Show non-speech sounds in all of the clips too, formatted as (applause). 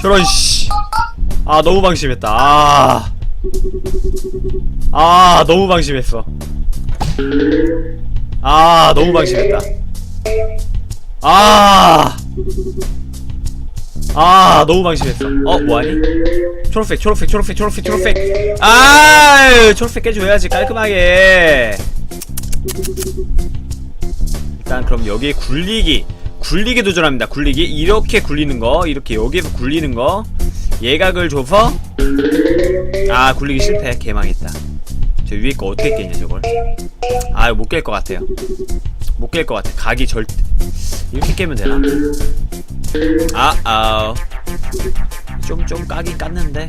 저런 씨. 아 너무 방심했다. 아. 아 너무 방심했어. 아 너무 방심했다. 아. 아 너무 방심했어. 어 뭐하니? 초록색 초록색 초록색 초록색 초록색. 아 초록색 깨줘야지 깔끔하게. 일단 그럼 여기에 굴리기 굴리기 도전합니다. 굴리기. 이렇게 굴리는 거. 이렇게 여기에서 굴리는 거. 예각을 줘서. 아 굴리기 실패. 개망했다. 저 위에 거 어떻게 깼냐 저걸? 아 이거 못 깰 것 같아요. 못 깰 것 같아. 각이 절대 이렇게 깨면 되나? 아아 좀좀 까긴 깠는데.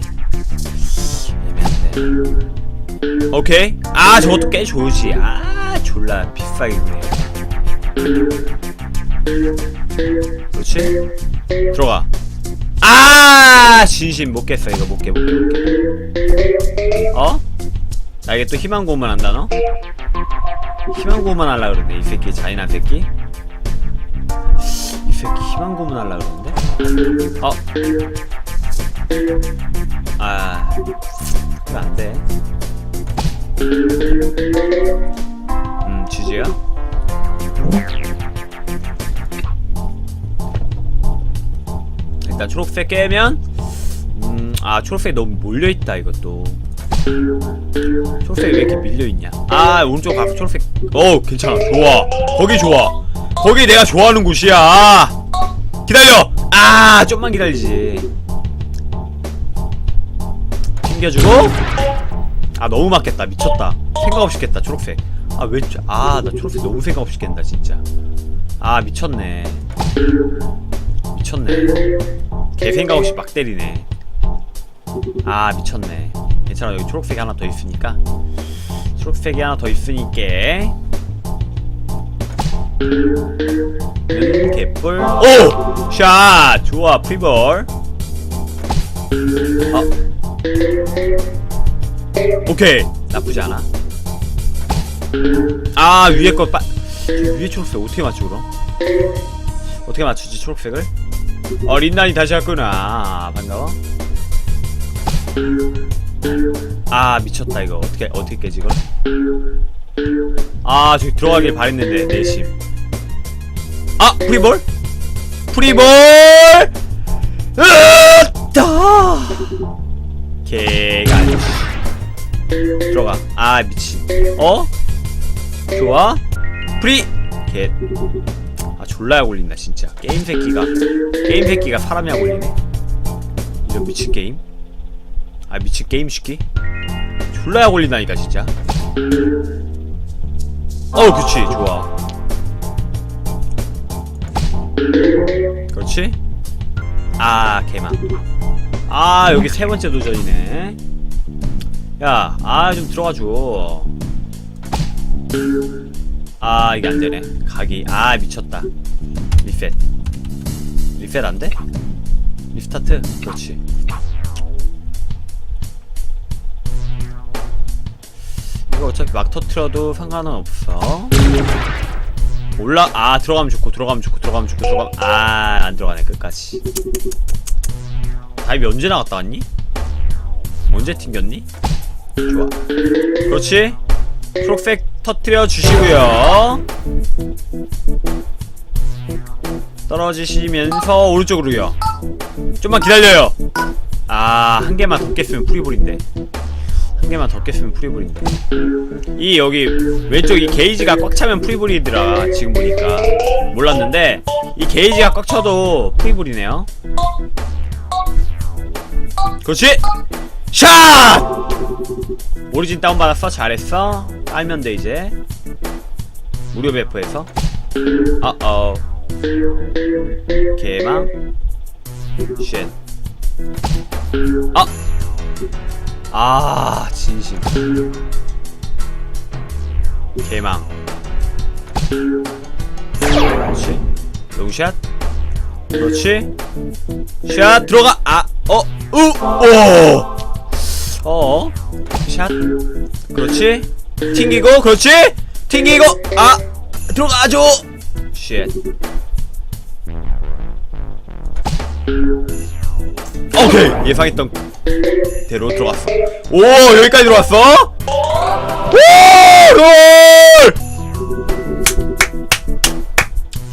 애매한데. 오케이. 아 저것도 깨줘야지. 아 졸라 그래 그렇지 들어가 아 진심 못 깼어 이거 못 깨 못 깨 어? 나에게 또 희망 고문 한다 너? 희망 고문 할라 그러네 이 새끼 잔인한 새끼 이 새끼 희망 고문 할라 그러는데 어? 아 그거 안돼 음 지지야? 일단 초록색 깨면 음, 아 초록색 너무 몰려있다 이것도. 초록색 왜 이렇게 밀려있냐? 아 오른쪽 가서 초록색. 어 괜찮아. 좋아. 거기 좋아. 거기 내가 좋아하는 곳이야. 아, 기다려. 아 좀만 기다리지. 튕겨주고. 아 너무 맞겠다. 미쳤다. 생각 없이 깼다 초록색. 아 왜 아 나 초록색 너무 생각 없이 깬다 진짜. 아 미쳤네 미쳤네. 개 생각 없이 막 때리네. 아 미쳤네. 괜찮아 여기 초록색이 하나 더 있으니까. 초록색이 하나 더 있으니까. 음 개뿔. 오! 샷! 좋아 프리볼. 어. 오케이. 나쁘지 않아. 아 위에 거 빠... 저 위에 초록색 어떻게 맞추 그럼? 어떻게 맞추지 초록색을? 어 린난이 다시 왔구나. 반가워. 아 미쳤다 이거. 어떻게 어떻게 깨지 이걸 아 저기 들어가길 바랬는데 내심. 아 프리볼? 프리볼! 으따! 개가 들어가. 아 미친. 어? 좋아? 프리! 개아 졸라 약 올린다 진짜. 게임 새끼가. 게임 새끼가 사람이 약 올리네. 이런 미친 게임? 아 미친 게임 시키 졸라 약 올린다니까 진짜. 어 그치. 좋아. 그렇지? 아 개망. 아 여기 세 번째 도전이네. 야 아 좀 들어가줘 아 이게 안되네. 각이. 아 미쳤다. 리셋. 리셋 안돼? 리스타트? 그렇지. 이거 어차피 막 터트려도 상관은 없어. 올라 아 들어가면 좋고 들어가면 좋고 들어가면 좋고 들어가면 아 안 들어가네 끝까지. 다이비 언제 나갔다 왔니? 언제 튕겼니? 좋아. 그렇지? 초록색 터트려 주시고요. 떨어지시면서 오른쪽으로요. 좀만 기다려요. 아 한 개만 더 깼으면 프리볼인데. 한 개만 더 깼으면 프리볼인데. 이 여기 왼쪽 이 게이지가 꽉 차면 프리볼이더라 지금 보니까. 몰랐는데 이 게이지가 꽉 차도 프리볼이네요. 그렇지 샷! 오리진 다운받았어? 잘했어? 깔면 돼 이제. 무료 배포해서. 어어. 개망. 쉣. 아! 아 진심. 개망. 그렇지. 롱샷. 그렇지. 샷 들어가. 아 어 우 오 어 샷. 그렇지. 튕기고, 그렇지. 튕기고, 아, 들어가줘. 쉣. 오케이 예상했던 대로 들어갔어 오 여기까지 들어왔어 오 롤!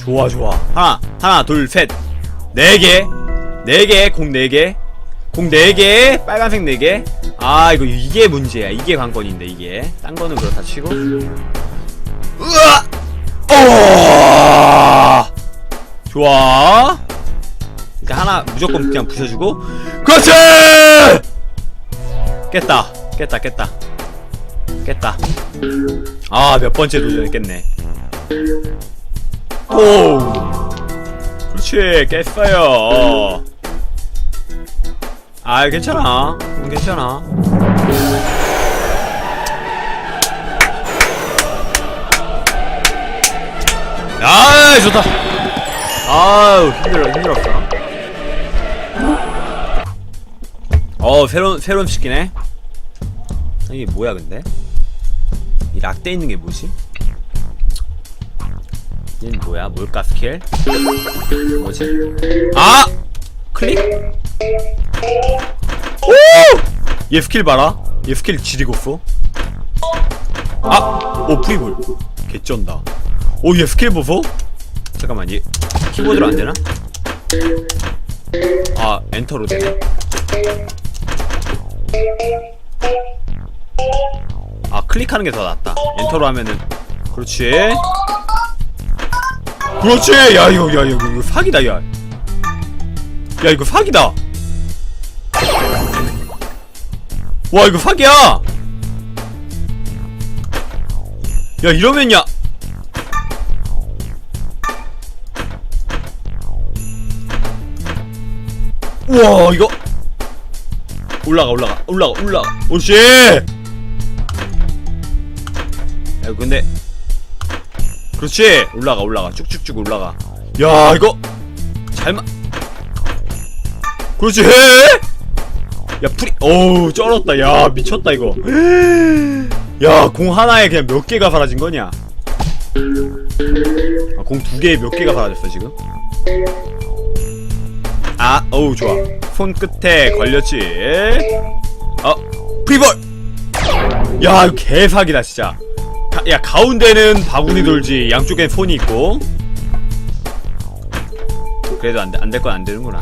좋아 좋아 하나 하나 둘 셋 네 개 네 개 공 네개 공 네개 빨간색 네개아 이거 이게 문제야. 이게 관건인데 이게. 딴 거는 그렇다 치고. 으아 오 좋아. 일단 하나 무조건 그냥 부셔주고. 그렇지! 깼다. 깼다 깼다. 깼다. 아 몇 번째 도전을 깼네. 오! 그렇지 깼어요 아 괜찮아. 음, 괜찮아. 아 좋다. 아우 힘들어 힘들었어. 어 새로운 새로운 스킨네 이게 뭐야 근데? 이 락돼 있는 게 뭐지? 얘는 뭐야? 뭘까 스킬 뭐지? 아! 클릭 오 얘 스킬 봐라. 얘 스킬 지리고 어 아 오 프리볼. 개쩐다. 오 얘 스킬 보소. 잠깐만 얘 키보드로 안 되나? 아 엔터로 되네. 아 클릭하는 게 더 낫다. 엔터로 하면은. 그렇지. 그렇지! 야 이거 야 이거, 이거 사기다 야 야 이거 사기다 와 이거 사기야! 야 이러면 야! 우와 이거! 올라가 올라가 올라가 올라가. 오씨 야 근데 그렇지! 올라가 올라가. 쭉쭉쭉 올라가. 야 이거! 잘만 그렇지 야 프리 어우 쩔었다. 야 미쳤다 이거. (gasps) 야 공 하나에 그냥 몇 개가 사라진 거냐? 아, 공 두 개에 몇 개가 사라졌어 지금? 아 어우 좋아. 손 끝에 걸렸지. 어 프리볼! 야 이거 개사기다 진짜. 가, 야 가운데는 바구니 돌지 양쪽엔 손이 있고. 그래도 안돼 안될 건 안 되는구나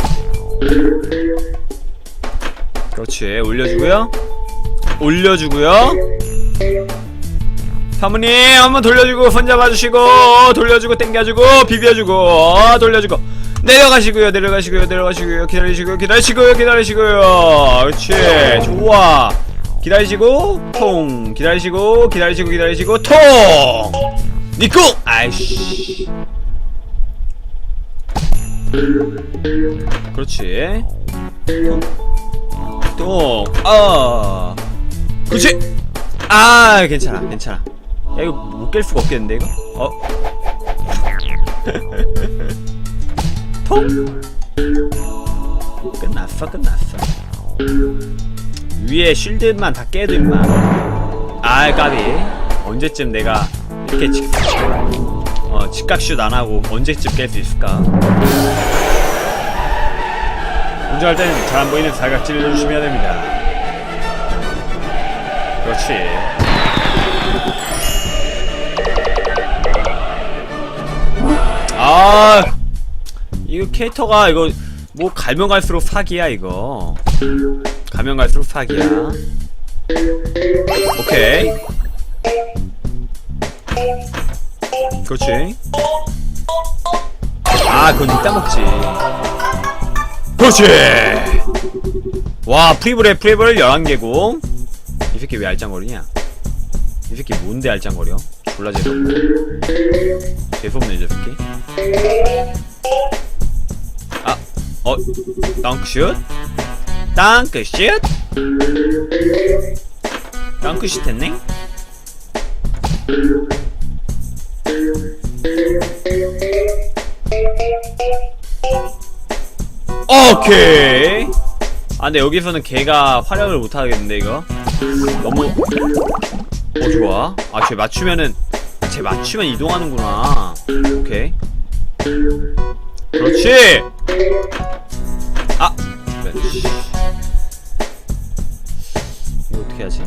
그렇지. 올려주고요. 올려주고요. 사모님 한번 돌려주고 손 잡아주시고 돌려주고 땡겨주고 비벼주고 어, 돌려주고. 내려가시고요 내려가시고요 내려가시고요. 기다리시고요 기다리시고요 기다리시고요. 그렇지. 좋아. 기다리시고 통. 기다리시고 기다리시고 기다리시고 통. 니꾸 아이씨. 그렇지. 통 아 그렇지. 아 괜찮아 괜찮아. 야 이거 못 깰 수가 없겠는데 이거? 어. (laughs) 통. 끝났어 끝났어. 위에 쉴드만 다 깨도 임마. 아 까비. 언제쯤 내가 이렇게 직, 어, 직각슛 안하고 언제쯤 깰 수 있을까 운전할 때는 잘 안 보이는 사각지를 조심해야 됩니다. 그렇지. 아 이거 캐릭터가 이거 뭐 갈면 갈수록 사기야 이거. 가면 갈수록 사기야. 오케이. 그렇지. 아 그건 이따 먹지 그렇지 와 프리블에 프리블 11개고 이 새끼 왜 알짱거리냐 이 새끼 뭔데 알짱거려 졸라 재수없네 재수없네 저 새끼 아, 어, 덩크슛? 덩크슛? 덩크슛 했네? 오케이. 아 근데 여기서는 개가 활약을 못하겠는데 이거? 너무 어 좋아. 아쟤 맞추면은 쟤 맞추면 이동하는구나. 오케이. 그렇지! 아! 그렇지 이거 어떻게 하지?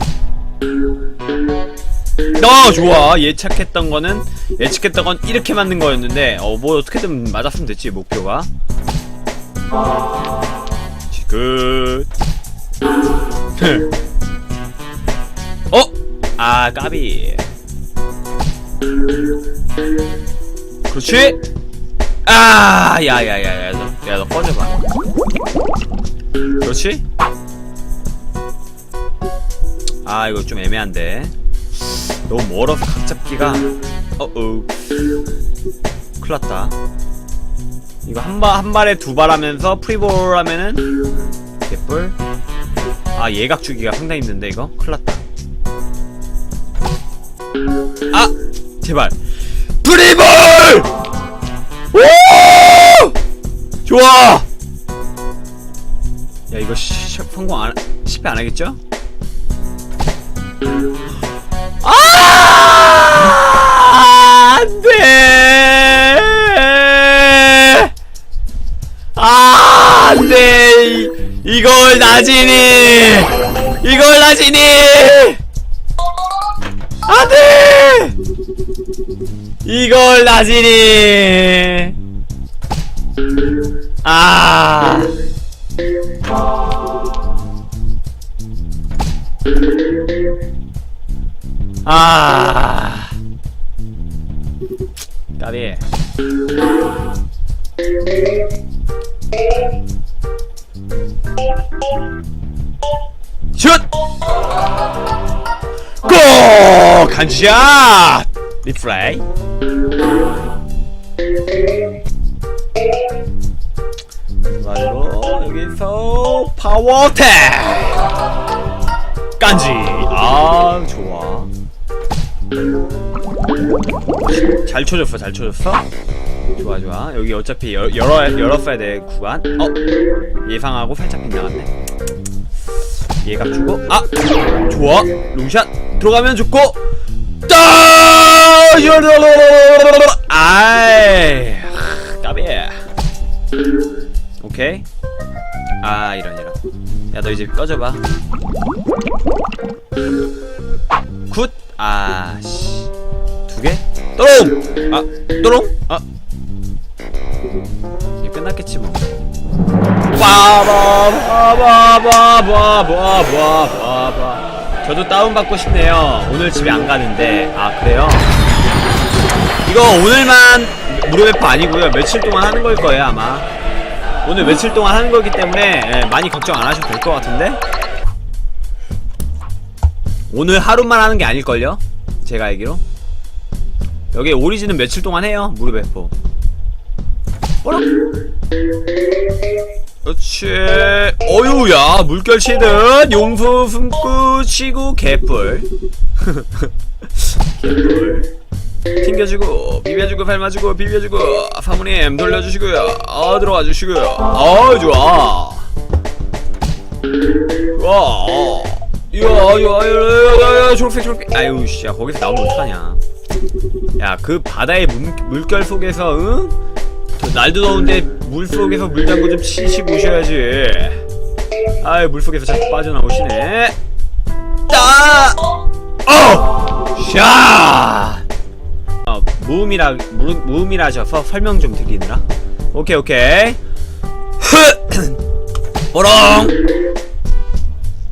어 좋아. 예측했던 거는 예측했던 건 이렇게 맞는 거였는데 어 뭐 어떻게든 맞았으면 됐지 목표가. 굿 (laughs) 어? 아 까비. 그렇지? 아 야야야야 너 야너 꺼내봐. 그렇지? 아 이거 좀 애매한데. 너무 멀어서 각 잡기가 어어. 큰일 났다 이거 한, 발, 한 발에 두 발 하면서 프리볼 하면은 개뿔 아 예각 주기가 상당히 힘든데 이거? 큰일났다. 아! 제발. 프리볼! 오! 좋아! 야 이거 시, 시- 성공 안 실패 안 하겠죠? 아, 안 돼! 이- 이걸 나진이! 이걸 나진이! 안 돼! 이걸 나진이! 아. 아. 고! 간샷! 리플레이. 마지막으로 여기서 파워택! 깐지! 아, 좋아. 잘 쳐줬어, 잘 쳐줬어. 좋아, 좋아. 여기 어차피 여, 열어, 열었어야 될 구간. 어? 예상하고 살짝 빗나갔네. 예감 주고, 아! 좋아. 롱샷. 들어가면 따! 아이, 까비. 오케이. 아, 이런, 이런. 야, 너 이제 꺼져봐. 굿! 아, 씨. 두 개? 또롱! 아, 또롱? 아. 이제 끝났겠지, 뭐. 빠바바바바바바바바 저도 다운받고 싶네요. 오늘 집에 안 가는데. 아, 그래요? 이거 오늘만 무료 배포 아니고요. 며칠 동안 하는 걸 거예요, 아마. 오늘 며칠 동안 하는 거기 때문에 예, 많이 걱정 안 하셔도 될 것 같은데? 오늘 하루만 하는 게 아닐걸요? 제가 알기로 여기 오리진은 며칠 동안 해요 무료 배포 어라? 그렇지. 어유야 물결 치듯 용수 숨고 치고 개뿔. (laughs) 개뿔. 튕겨주고 비벼주고 밟아주고 비벼주고 사모님 돌려주시고요. 어 들어와 주시고요. 어 좋아. 좋아. 야야야야야 초록색 초록색 아유 씨야 거기서 나오면 어떡하냐. 야 그 바다의 물, 물결 속에서 응? 저 날도 더운데 물 속에서 물장구 좀 치시고 오셔야지. 아유 물 속에서 자꾸 빠져나오시네. 따! 어! 샷! 어, 무음이라 무, 무음이라셔서 설명 좀 드리느라. 오케이 오케이. 뽀롱!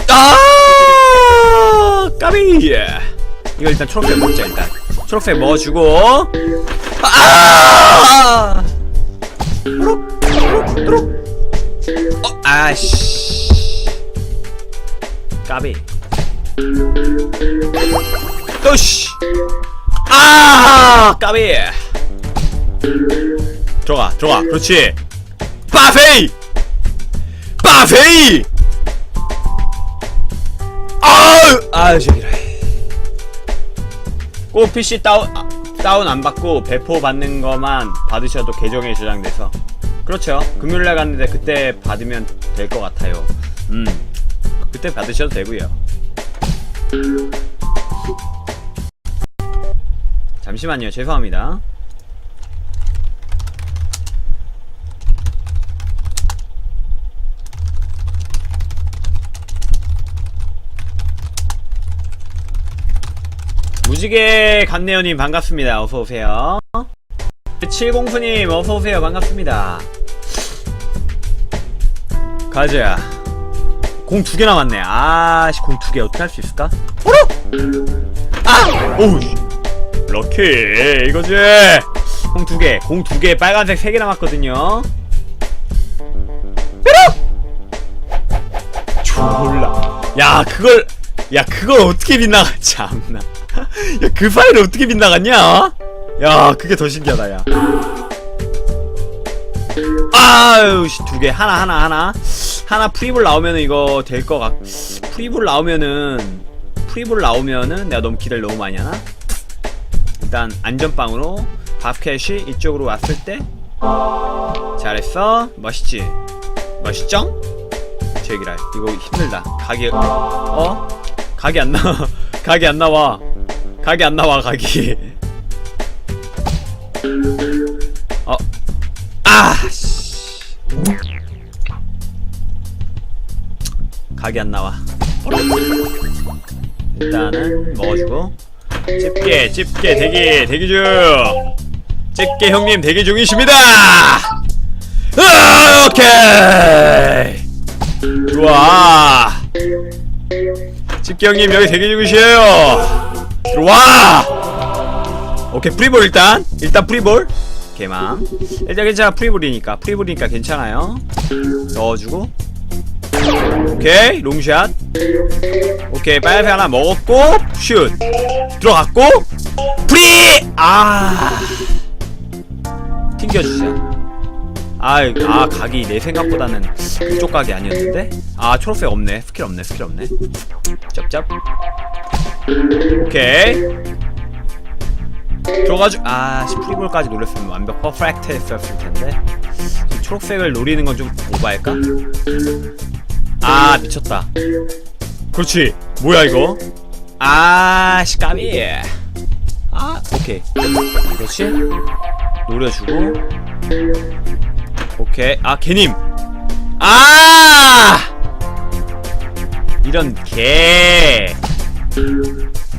아! 까비! 이거 일단 초록색 먹자 일단. 초록색 먹어주고. 아 뽀록 뽀록 뽀록 어 아씨. 까비. 또씨. 아 까비. 들어가 들어가. 그렇지. 파페이. 파페이. 아우. 아유 저기라 꼭 PC 다운 아, 다운 안 받고 배포 받는 거만 받으셔도 계정에 저장돼서. 그렇죠. 금요일날 갔는데 그때 받으면 될 것 같아요. 음. 그때 받으셔도 되고요. 잠시만요. 죄송합니다 무지개 간내요님 반갑습니다. 어서 오세요. 7공프님 어서 오세요. 반갑습니다. 가자. 공 두 개 남았네. 아씨 공 두 개 어떻게 할 수 있을까? 어라? 아! 오우. 럭키 이거지. 공 두 개, 공 두 개, 빨간색 세 개 남았거든요. 졸라. 야, 그걸, 야, 그걸 어떻게 빗나가, 참나. 야, 그 파일을 어떻게 빗나갔냐? 야, 그게 더 신기하다, 야. 아유, 씨, 두 개. 하나, 하나, 하나. 하나 프리볼 나오면은 이거 될 것 같, 프리볼 나오면은, 프리볼 나오면은 내가 너무 기대를 너무 많이 하나? 일단, 안전빵으로 바스켓이 이쪽으로 왔을 때, 잘했어. 멋있지? 멋있죠? 제기랄 이거 힘들다 각이 어? 각이 안 나와. (laughs) 각이 안 나와. 각이 안 나와 각이. 어? 아! 씨. 각이 안 나와. 일단은 먹어주고. 집게 집게 대기 대기 중. 집게 형님 대기 중이십니다. 아, 오케이. 들어 형님 여기 대기 중이시에요. 들어와! 오케이 프리볼 일단. 일단 프리볼. 개망 일단 괜찮아 프리볼이니까. 프리볼이니까 괜찮아요. 넣어주고. 오케이 롱샷. 오케이 빨간색 하나 먹었고 슛. 들어갔고 프리! 아. 튕겨주자 아, 아 각이 내 생각보다는 그쪽 각이 아니었는데? 아 초록색 없네. 스킬 없네 스킬 없네. 짭짭 오케이. 들어가지고 아씨 프리볼까지 노렸으면 완벽 퍼펙트 했었을 텐데. 초록색을 노리는 건 좀 오버할까? 아 미쳤다. 그렇지. 뭐야 이거? 아씨 까비. 아 오케이. 그렇지. 노려주고 오케이 아 개님 아 이런 개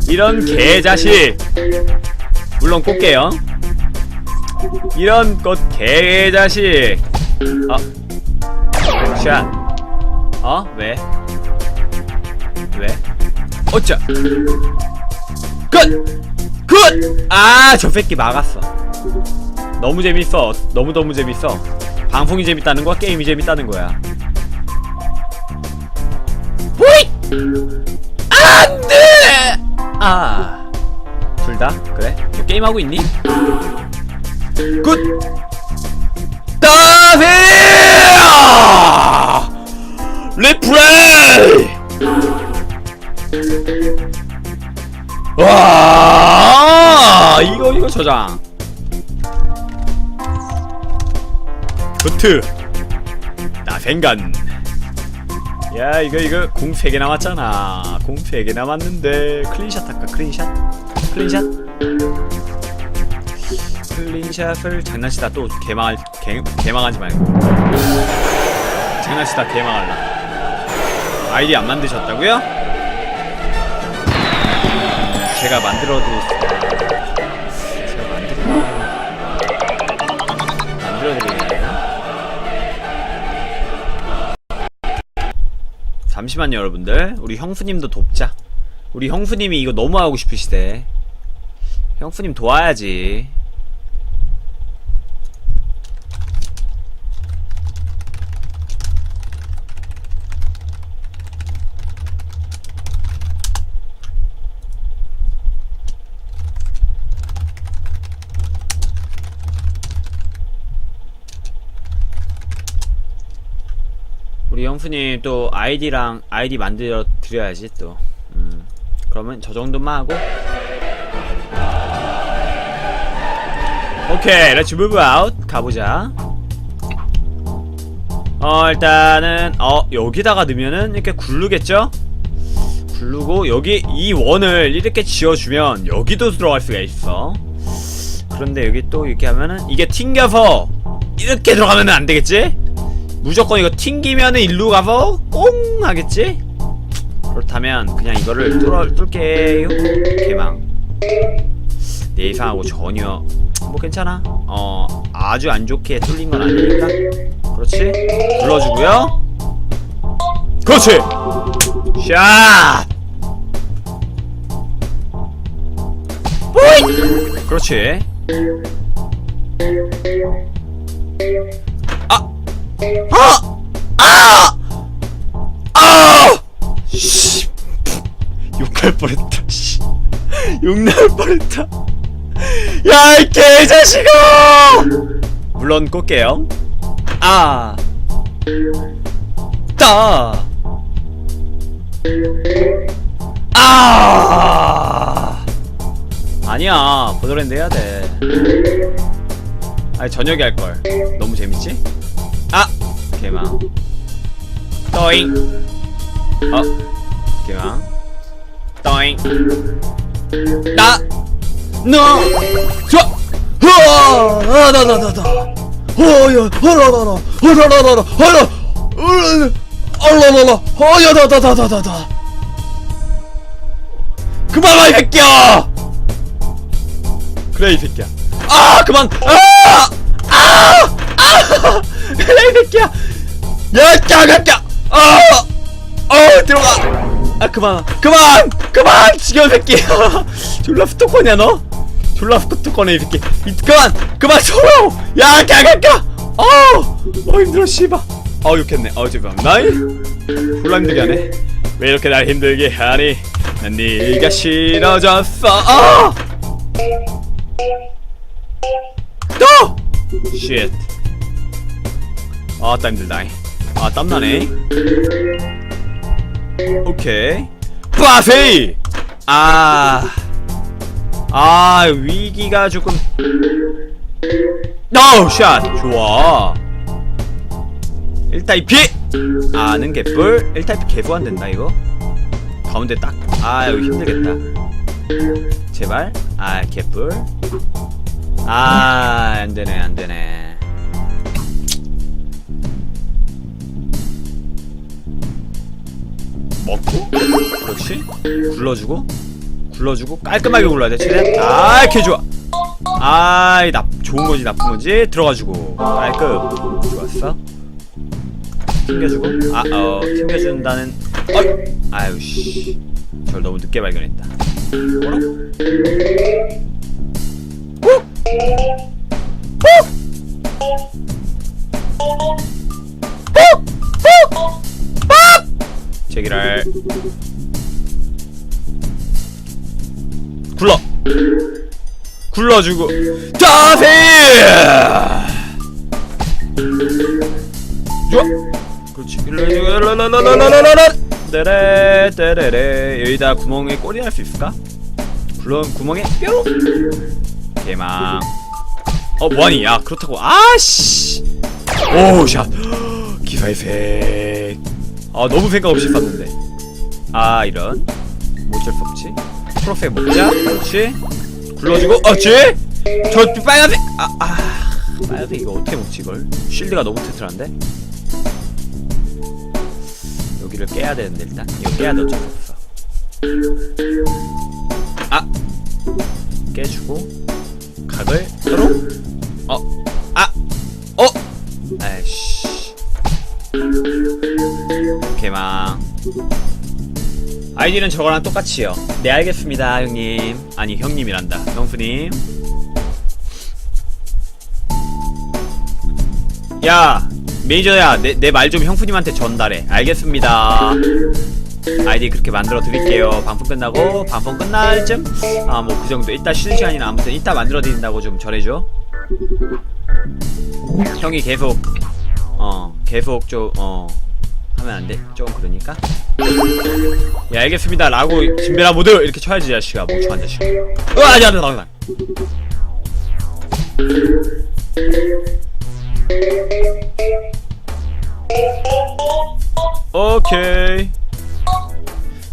이런 개 자식 물론 꽃게요 이런 것 개 자식 어 샷 어? 왜? 왜? 어짜 굿! 굿! 아, 저 새끼 막았어. 너무 재밌어. 너무너무 재밌어. 방송이 재밌다는 거야? 게임이 재밌다는 거야. 보이! 안 돼! 아. 둘 다? 그래? 너 게임하고 있니? 굿! 따세! 리플레이! 와! 이거, 이거 저장. 부트 나생간 야 이거 이거 공 3개 남았잖아 공 3개 남았는데 클린샷 할까 클린샷? 클린샷? 클린샷을 장난치다 또 개망할 개, 개망하지 말고 장난치다 개망할라 아이디 안 만드셨다고요? 제가 만들어도 제가 만들어 잠시만요 여러분들. 우리 형수님도 돕자. 우리 형수님이 이거 너무 하고 싶으시대. 형수님 도와야지 형수님 또 아이디랑 아이디 만들어 드려야지 또. 음. 그러면 저 정도만 하고. 오케이, 렛츠 무브 아웃 가보자. 어 일단은 어 여기다가 넣으면은 이렇게 굴르겠죠? 굴르고 여기 이 원을 이렇게 지어주면 여기도 들어갈 수가 있어. 그런데 여기 또 이렇게 하면은 이게 튕겨서 이렇게 들어가면은 안 되겠지? 무조건 이거 튕기면은 일로 가서 꽁 하겠지? 그렇다면 그냥 이거를 뚫어 뚫게요. 개망. 내 예상하고 전혀 뭐 괜찮아? 어 아주 안 좋게 뚫린 건 아니니까. 그렇지? 불러주고요. 그렇지! 샷! 오이 그렇지. 아! 아! 아! 아! 씨. 욕할 뻔했다. 씨. 욕날 뻔했다. 야, 이 개자식아! 물론 꼴게요. 아. 따. 아. 아니야. 보더랜드 해야 돼. 아니 저녁에 할 걸. 너무 재밌지? 아 개망. 떠잉. 어 개망. 떠잉. 나. 너. 좋아. 흐아. 나나나나. 어야. 허라라라. 허라라라. 허라. 얼라라라. 어야 나나나나나. 그만 와이 새끼야. 그래 이 새끼야. 아 그만. 아. 아! 아! 이 새끼야. 야, 까까까. 아! 어, 들어가. 아, 그만. 그만. 그만. 지겨운 새끼. (laughs) 졸라 스토커냐 너? 졸라 스토커네 이 새끼. 이, 그만. 그만 서로. 야, 까까까. 어! 어 힘들어 씨발. 어 욕했네. 어 죄송. 나이. 졸라 힘들게 하네. 왜 이렇게 날 힘들게 하니? 난 네가 싫어졌어. 아! 또! 쉣. 아, 땀 힘들다. 아, 땀나네. 오케이. 빠세이! 아. 아, 위기가 조금. 노! 샷! 좋아. 1타입 피! 아는 개뿔. 1타입 개도 안 된다, 이거. 가운데 딱. 아, 여기 힘들겠다. 제발. 아, 개뿔. 아, 안 되네, 안 되네. 먹고, 그렇지. 굴러주고, 굴러주고, 깔끔하게 굴러야 돼, 최대한. 아, 개 좋아. 아이, 나, 좋은 거지, 나쁜 거지? 들어가주고, 깔끔. 좋았어. 튕겨주고, 아, 어, 튕겨준다는, 어, 아유, 씨. 저를 너무 늦게 발견했다. 뭐라? 제 지랄 굴러. 굴러주고. 다세 좋아. 그렇지. 일러나나나나나나나 데레 데레레. 여기다 구멍에 꼬리 날 수 있을까? 굴러 구멍에 뿅 개망. 어 뭐하니? 야 그렇다고. 아씨. 오샷. (gasps) 기사이세 아 너무 생각 없이 쐈는데. 아 이런. 뭐 어쩔 수 없지 초록색 먹자. 그렇지. 굴러주고. 어찌 저 빨간색? 아, 아. 빨간색 이거 어떻게 먹지 이걸? 쉴드가 너무 튼튼한데? 여기를 깨야 되는데 일단. 이거 깨야 돼 어쩔 수 없어. 아. 깨주고. 각을 아이디는 저거랑 똑같이요. 네 알겠습니다, 형님. 아니 형님이란다, 형수님. 야, 메이저야, 내내말 좀 형수님한테 전달해. 알겠습니다. 아이디 그렇게 만들어 드릴게요. 방송 끝나고 방송 끝날 쯤? 아 뭐 그 정도. 이따 쉬는 시간이나 아무튼 이따 만들어 드린다고 좀 전해줘. 형이 계속 어 계속 좀 어 하면 안 돼. 조금 그러니까. 예 알겠습니다. 라고 진베라 모드 이렇게 쳐야지 자식아 멍청한 자식. 으아 아니야 아니야 아니야. 오케이.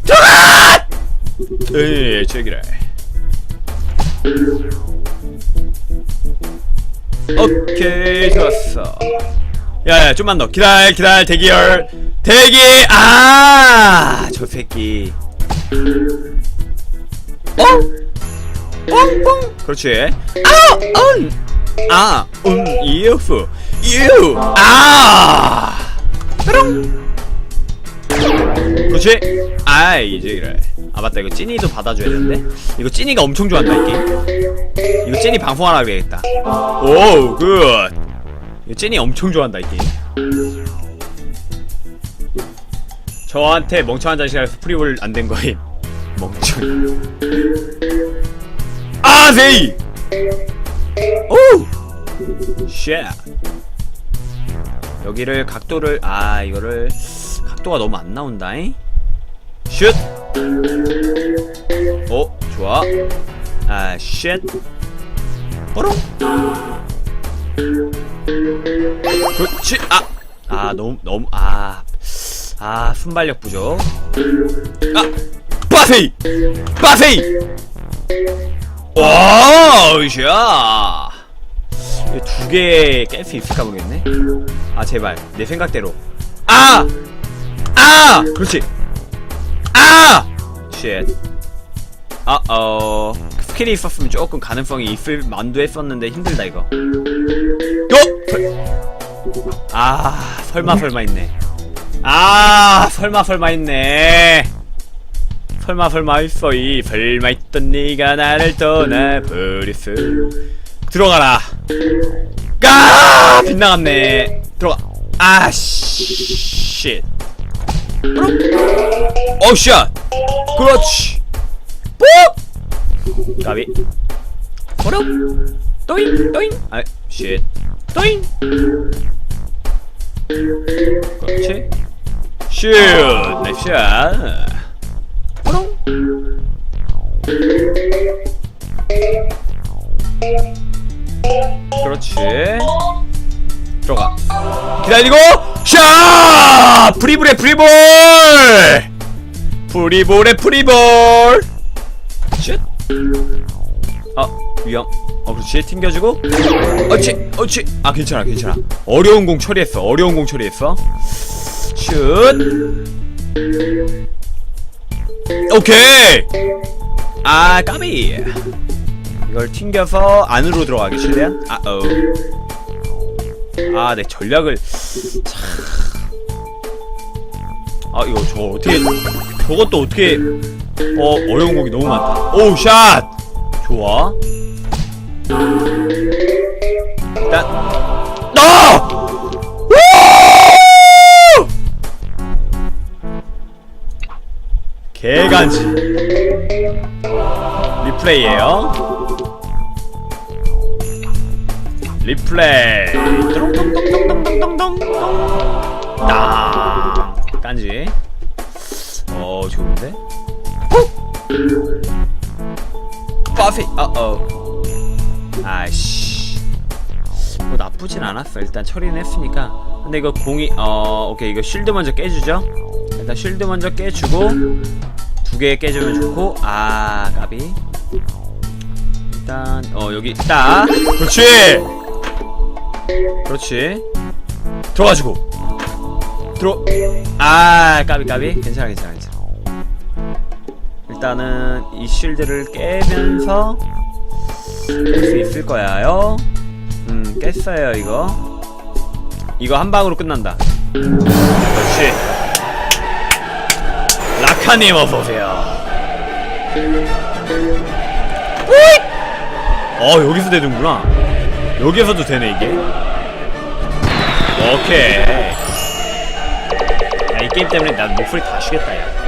들어가! 에이, 제기래. 오케이, 좋았어. 야야, 좀만 더. 기다려, 기다려, 대기열. 대기! 아! 저 새끼. 어? 뽕뽕 그렇지. 아은아은 이프. 유아. 뾰롱. 그렇지? 아 이제 이래. 아 맞다. 이거 찐이도 받아줘야 되는데. 이거 찐이가 엄청 좋아한다 이 게임. 이거 찐이 방송하라 그래야겠다. 오굿. 이거 찐이 엄청 좋아한다 이 게임 저한테 멍청한 자식이라서 프리볼 안 된 거임 (laughs) 멍청 아 세이 오 쉣. 여기를 각도를 아 이거를 각도가 너무 안 나온다잉 슛 어, 좋아. 아, 쉣. 뽀롱. 그렇지. 아, 아, 너무, 너무, 아, 아, 순발력 부족. 아, 빠세이! 빠세이! 와우, 샤! 두개 깰 수 있을까 모르겠네. 아, 제발. 내 생각대로. 아! 아! 그렇지. 아! 쉣. 아, 어. 스킬이 있었으면 조금 가능성이 있을 만도 했었는데 힘들다, 이거. 어? 아, 설마, 설마 있네. 아, 설마, 설마 있네. 설마, 설마 있어, 이 설마 있던 네가 나를 떠나버렸어. 들어가라. 까! 빗나갔네. 들어가. 아, 씨. 어, 샷! 그렇지! 뽀! 까비. 보름! 또잉! 또잉! 아, 쉣. 또잉! 그렇지. 슛! 나이스 샷! 보름! 그렇지. 들어가. 기다리고 샷! 프리볼의 프리볼! 프리볼의 프리볼! 슛! 아 위험. 어 그렇지 튕겨주고. 어치 어치. 아 괜찮아 괜찮아. 어려운 공 처리했어. 어려운 공 처리했어. 슛! 오케이. 아 까비. 이걸 튕겨서 안으로 들어가기 최대한. 아 어. 아, 내 전략을 참. 아, 이거 저 어떻게 저것도 어떻게 어, 어려운 곡이 너무 많다. 오, 샷. 좋아. 일단 나! 우! 개간지. 리플레이에요. 리플레이 똥똥똥똥똥똥똥똥 땅 깐지 어 좋은데? 빠페 어어. 아이씨. 뭐 나쁘진 않았어. 일단 처리는 했으니까. 근데 이거 공이 어 오케이. 이거 쉴드 먼저 깨주죠? 일단 쉴드 먼저 깨주고 두 개 깨주면 좋고. 아 까비. 일단 어 여기 딱 그렇지. 그렇지. 들어가지고. 들어. 아 까비 까비. 괜찮아 괜찮아 괜찮아 일단은 이 실드를 깨면서 깰수 있을 거야요. 음 깼어요 이거. 이거 한 방으로 끝난다. 그렇지 라카님 어서오세요. 어 여기서 되는구나. 여기에서도 되네 이게. 오케이. 야 이 게임 때문에 난 목소리 다 쉬겠다 야